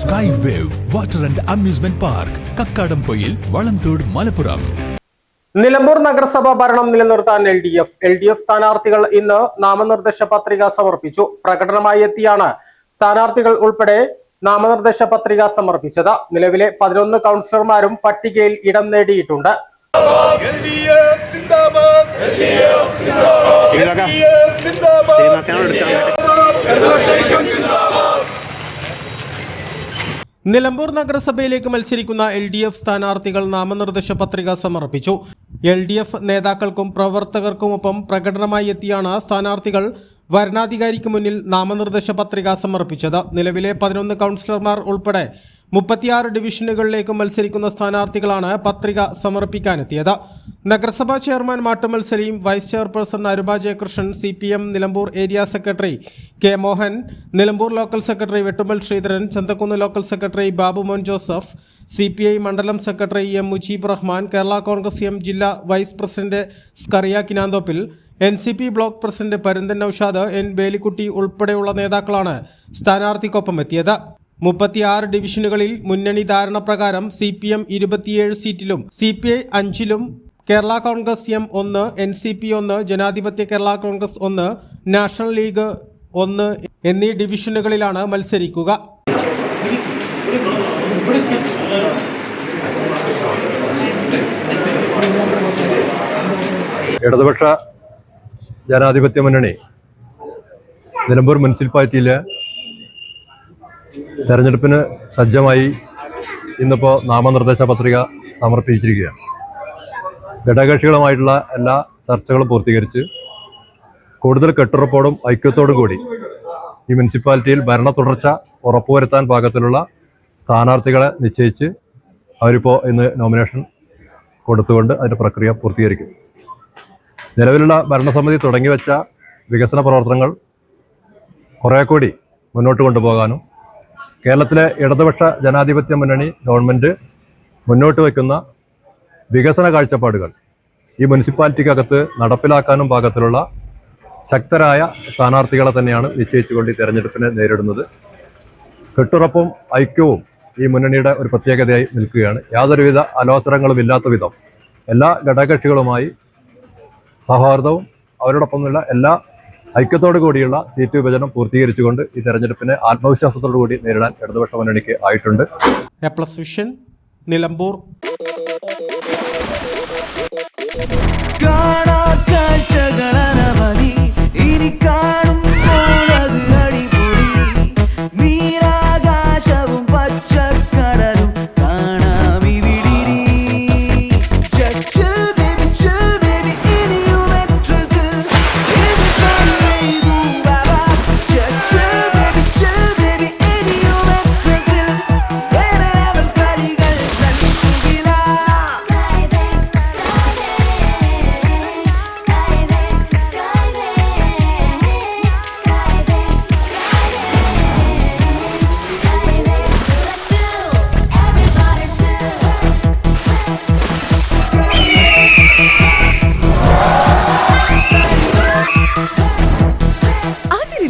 Water and amusement park Kakkadampoyil Valamthode Malappuram Nilambur നഗരസഭാ ഭരണം നിലനിർത്താൻ L D F L D F സ്ഥാനാർത്ഥികൾ ഇന്ന് നാമനിർദ്ദേശ പത്രിക സമർപ്പിച്ചു പ്രകടനമായി എത്തിയാണ് സ്ഥാനാർത്ഥികൾ ഉൾപ്പെടെ നാമനിർദ്ദേശ പത്രിക സമർപ്പിച്ചത് നിലവിലെ പതിനൊന്ന് കൗൺസിലർമാരും പട്ടികയിൽ ഇടം നേടിയിട്ടുണ്ട് ഇതിനൊക്കെ നിലമ്പൂർ നഗരസഭയിലേക്ക് മത്സരിക്കുന്ന എൽ ഡി എഫ് സ്ഥാനാർത്ഥികൾ നാമനിർദ്ദേശ പത്രിക സമർപ്പിച്ചു. എൽ ഡി എഫ് നേതാക്കൾക്കും പ്രവർത്തകർക്കുമൊപ്പം പ്രകടനമായി എത്തിയാണ് സ്ഥാനാർത്ഥികൾ വരണാധികാരിക്ക് മുന്നിൽ നാമനിർദ്ദേശ പത്രിക സമർപ്പിച്ചത്. നിലവിലെ പതിനൊന്ന് കൗൺസിലർമാർ ഉൾപ്പെടെ മുപ്പത്തിയാറ് ഡിവിഷനുകളിലേക്ക് മത്സരിക്കുന്ന സ്ഥാനാർത്ഥികളാണ് പത്രിക സമർപ്പിക്കാനെത്തിയത്. നഗരസഭാ chairman Mattummal Saleem vice chairperson Aruma Jayakrishnan C P M Nilambur area secretary K Mohan Nilambur local secretary Vettummal Sreedharan Chanthakkunnu local secretary Babu Mon Joseph C P I മണ്ഡലം secretary M Mujeeb Rahman Kerala Congress M ജില്ലാ vice president Scaria Kinanthoppil N C P block president Parunthan Noushad N Velikkutty ഉൾപ്പെടെയുള്ള നേതാക്കളാണ് സ്ഥാനാർത്ഥിക്കൊപ്പം എത്തിയത്. മുപ്പത്തിയാറ് ഡിവിഷനുകളിൽ മുന്നണി ധാരണ പ്രകാരം C P M ഇരുപത്തിയേഴ് സീറ്റിലും സി പി ഐ അഞ്ചിലും കേരള കോൺഗ്രസ് എം ഒന്ന് എൻ സി പി ഒന്ന് ജനാധിപത്യ കേരള കോൺഗ്രസ് ഒന്ന് നാഷണൽ ലീഗ് ഒന്ന് എന്നീ ഡിവിഷനുകളിലാണ് മത്സരിക്കുക. ഇടതുപക്ഷ ജനാധിപത്യ മുന്നണി. നിലമ്പൂർ മുനിസിപ്പാലിറ്റിയിലെ തെരഞ്ഞെടുപ്പിന് സജ്ജമായി ഇന്നിപ്പോൾ നാമനിർദ്ദേശ പത്രിക സമർപ്പിച്ചിരിക്കുകയാണ്. ഘടകകക്ഷികളുമായിട്ടുള്ള എല്ലാ ചർച്ചകളും പൂർത്തീകരിച്ച് കൂടുതൽ കെട്ടുറപ്പോടും ഐക്യത്തോടും കൂടി ഈ മുനിസിപ്പാലിറ്റിയിൽ ഭരണ തുടർച്ച ഉറപ്പുവരുത്താൻ പാകത്തിലുള്ള സ്ഥാനാർത്ഥികളെ നിശ്ചയിച്ച് അവരിപ്പോൾ ഇന്ന് നോമിനേഷൻ കൊടുത്തുകൊണ്ട് അതിന്റെ പ്രക്രിയ പൂർത്തീകരിക്കും. നിലവിലുള്ള ഭരണസമിതി തുടങ്ങി വെച്ച വികസന പ്രവർത്തനങ്ങൾ കുറേ കൂടി മുന്നോട്ട് കൊണ്ടുപോകാനും കേരളത്തിലെ ഇടതുപക്ഷ ജനാധിപത്യ മുന്നണി ഗവൺമെന്റ് മുന്നോട്ട് വയ്ക്കുന്ന വികസന കാഴ്ചപ്പാടുകൾ ഈ മുനിസിപ്പാലിറ്റിക്കകത്ത് നടപ്പിലാക്കാനും പാകത്തിലുള്ള ശക്തരായ സ്ഥാനാർത്ഥികളെ തന്നെയാണ് നിശ്ചയിച്ചുകൊണ്ട് ഈ തെരഞ്ഞെടുപ്പിനെ നേരിടുന്നത്. കെട്ടുറപ്പും ഐക്യവും ഈ മുന്നണിയുടെ ഒരു പ്രത്യേകതയായി നിൽക്കുകയാണ്. യാതൊരുവിധ അലോസരങ്ങളും ഇല്ലാത്ത വിധം എല്ലാ ഘടകകക്ഷികളുമായി സൗഹാർദ്ദവും അവരോടൊപ്പമുള്ള എല്ലാ ഐക്യത്തോടു കൂടിയുള്ള സീറ്റ് വിഭജനം പൂർത്തീകരിച്ചുകൊണ്ട് ഈ തെരഞ്ഞെടുപ്പിനെ ആത്മവിശ്വാസത്തോടു കൂടി നേരിടാൻ ഇടതുപക്ഷ മുന്നണിക്ക് ആയിട്ടുണ്ട്. A plus vision Nilambur.